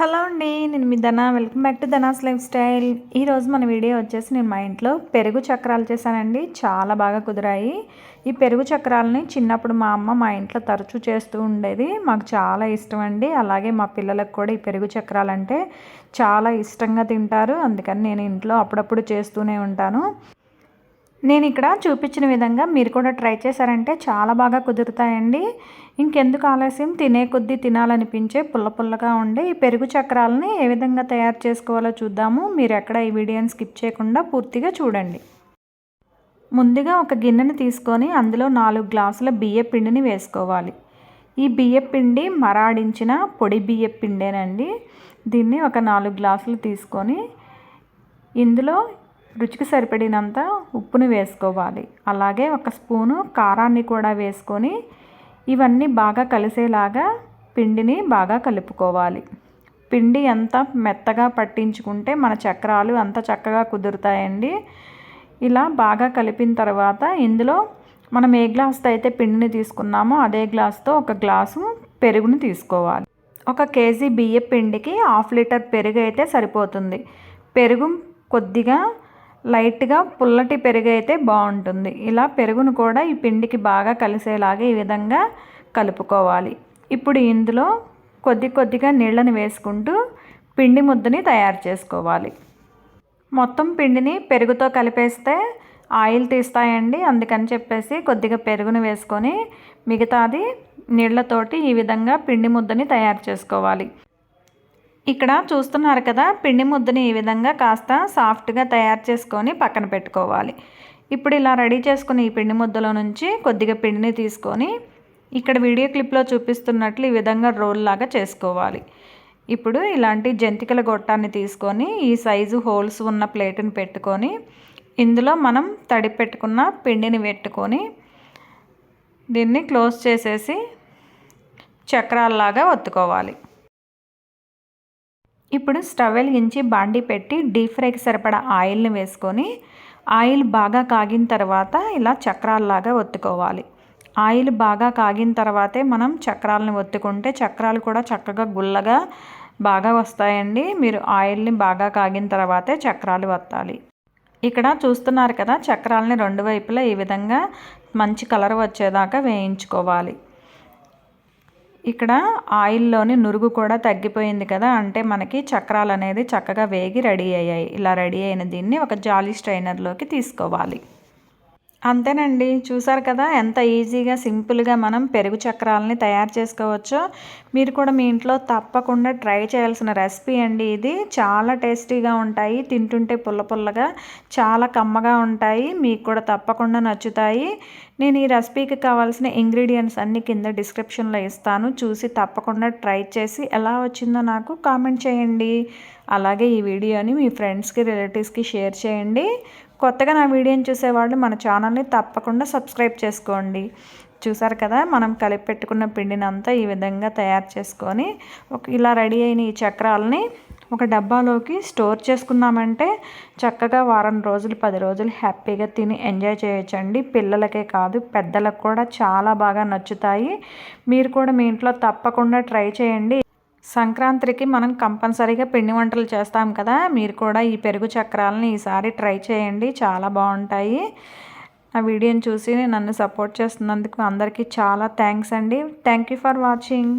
Hello అండి నేను మీ Dhana. Welcome back to Dhana's life style. ఈరోజు మన వీడియో వచ్చేసి నేను మా ఇంట్లో పెరుగు చక్రాలు చేశానండి. చాలా బాగా కుదిరాయి. ఈ పెరుగు చక్రాలని చిన్నప్పుడు మా అమ్మ మా ఇంట్లో తరచూ చేస్తూ ఉండేది. మాకు చాలా ఇష్టం అండి. అలాగే మా పిల్లలకు కూడా ఈ పెరుగు చక్రాలు అంటే చాలా ఇష్టంగా తింటారు. అందుకని నేను ఇంట్లో అప్పుడప్పుడు చేస్తూనే ఉంటాను. నేను ఇక్కడ చూపించిన విధంగా మీరు కూడా ట్రై చేశారంటే చాలా బాగా కుదురుతాయండి. ఇంకెందుకు ఆలస్యం? తినే కొద్దీ తినాలనిపించే పుల్ల పుల్లగా ఉండే ఈ పెరుగు చక్రాలని ఏ విధంగా తయారు చేసుకోవాలో చూద్దాము. మీరు ఎక్కడ ఈ వీడియోని స్కిప్ చేయకుండా పూర్తిగా చూడండి. ముందుగా ఒక గిన్నెని తీసుకొని అందులో నాలుగు గ్లాసుల బియ్య పిండిని వేసుకోవాలి. ఈ బియ్య పిండి మరాడించిన పొడి బియ్య పిండేనండి. దీన్ని ఒక నాలుగు గ్లాసులు తీసుకొని ఇందులో రుచికి సరిపడినంత ఉప్పుని వేసుకోవాలి. అలాగే ఒక స్పూను కారాన్ని కూడా వేసుకొని ఇవన్నీ బాగా కలిసేలాగా పిండిని బాగా కలుపుకోవాలి. పిండి ఎంత మెత్తగా పట్టించుకుంటే మన చక్రాలు అంత చక్కగా కుదురుతాయండి. ఇలా బాగా కలిపిన తర్వాత ఇందులో మనం ఏ గ్లాస్తో అయితే పిండిని తీసుకున్నామో అదే గ్లాస్తో ఒక గ్లాసు పెరుగుని తీసుకోవాలి. ఒక కేజీ బియ్య పిండికి హాఫ్ లీటర్ పెరుగు అయితే సరిపోతుంది. పెరుగు కొద్దిగా లైట్గా పుల్లటి పెరుగు అయితే బాగుంటుంది. ఇలా పెరుగును కూడా ఈ పిండికి బాగా కలిసేలాగా ఈ విధంగా కలుపుకోవాలి. ఇప్పుడు ఇందులో కొద్ది కొద్దిగా నీళ్ళని వేసుకుంటూ పిండి ముద్దని తయారు చేసుకోవాలి. మొత్తం పిండిని పెరుగుతో కలిపేస్తే ఆయిల్ తీస్తాయండి. అందుకని చెప్పేసి కొద్దిగా పెరుగును వేసుకొని మిగతాది నీళ్ళతోటి ఈ విధంగా పిండి ముద్దని తయారు చేసుకోవాలి. ఇక్కడ చూస్తున్నారు కదా పిండి ముద్దని ఈ విధంగా కాస్త సాఫ్ట్గా తయారు చేసుకొని పక్కన పెట్టుకోవాలి. ఇప్పుడు ఇలా రెడీ చేసుకుని ఈ పిండి ముద్దలో నుంచి కొద్దిగా పిండిని తీసుకొని ఇక్కడ వీడియో క్లిప్లో చూపిస్తున్నట్లు ఈ విధంగా రోల్ లాగా చేసుకోవాలి. ఇప్పుడు ఇలాంటి జంతికల గొట్టాన్ని తీసుకొని ఈ సైజు హోల్స్ ఉన్న ప్లేట్ని పెట్టుకొని ఇందులో మనం తడి పెట్టుకున్న పిండిని పెట్టుకొని దీన్ని క్లోజ్ చేసేసి చక్రాల్లాగా ఒత్తుకోవాలి. ఇప్పుడు స్టవ్ వెలిగించి బాండి పెట్టి డీప్ ఫ్రైకి సరిపడా ఆయిల్ని వేసుకొని ఆయిల్ బాగా కాగిన తర్వాత ఇలా చక్రాల్లాగా ఒత్తుకోవాలి. ఆయిల్ బాగా కాగిన తర్వాతే మనం చక్రాలను ఒత్తుకుంటే చక్రాలు కూడా చక్కగా గుల్లగా బాగా వస్తాయండి. మీరు ఆయిల్ని బాగా కాగిన తర్వాతే చక్రాలు వత్తాలి ఇక్కడ చూస్తున్నారు కదా చక్రాలని రెండు వైపులా ఈ విధంగా మంచి కలర్ వచ్చేదాకా వేయించుకోవాలి. ఇక్కడ ఆయిల్లోని నురుగు కూడా తగ్గిపోయింది కదా అంటే మనకి చక్రాలు అనేది చక్కగా వేగి రెడీ అయ్యాయి. ఇలా రెడీ అయిన దీన్ని ఒక జాలీ స్ట్రైనర్లోకి తీసుకోవాలి. అంతేనండి. చూసారు కదా ఎంత ఈజీగా సింపుల్గా మనం పెరుగు చక్రాలని తయారు చేసుకోవచ్చో. మీరు కూడా మీ ఇంట్లో తప్పకుండా ట్రై చేయాల్సిన రెసిపీ అండి ఇది. చాలా టేస్టీగా ఉంటాయి. తింటుంటే పుల్ల పుల్లగా చాలా కమ్మగా ఉంటాయి. మీకు కూడా తప్పకుండా నచ్చుతాయి. నేను ఈ రెసిపీకి కావాల్సిన ఇంగ్రీడియంట్స్ అన్నీ కింద డిస్క్రిప్షన్లో ఇస్తాను. చూసి తప్పకుండా ట్రై చేసి ఎలా వచ్చిందో నాకు కామెంట్ చేయండి. అలాగే ఈ వీడియోని మీ ఫ్రెండ్స్కి రిలేటివ్స్కి షేర్ చేయండి. కొత్తగా నా వీడియోని చూసేవాళ్ళు మన ఛానల్ని తప్పకుండా సబ్స్క్రైబ్ చేసుకోండి. చూసారు కదా మనం కలిపి పెట్టుకున్న పిండిని అంతా ఈ విధంగా తయారు చేసుకొని ఒక ఇలా రెడీ అయిన ఈ చక్రాలని ఒక డబ్బాలోకి స్టోర్ చేసుకున్నామంటే చక్కగా వారం రోజులు పది రోజులు హ్యాపీగా తిని ఎంజాయ్ చేయొచ్చండి. పిల్లలకే కాదు పెద్దలకు కూడా చాలా బాగా నచ్చుతాయి. మీరు కూడా మీ ఇంట్లో తప్పకుండా ట్రై చేయండి. సంక్రాంతికి మనం కంపల్సరీగా పిండి వంటలు చేస్తాం కదా. మీరు కూడా ఈ పెరుగు చక్రాలని ఈసారి ట్రై చేయండి. చాలా బాగుంటాయి. ఆ వీడియోని చూసి నన్ను సపోర్ట్ చేస్తున్నందుకు అందరికీ చాలా థ్యాంక్స్ అండి. Thank you for watching.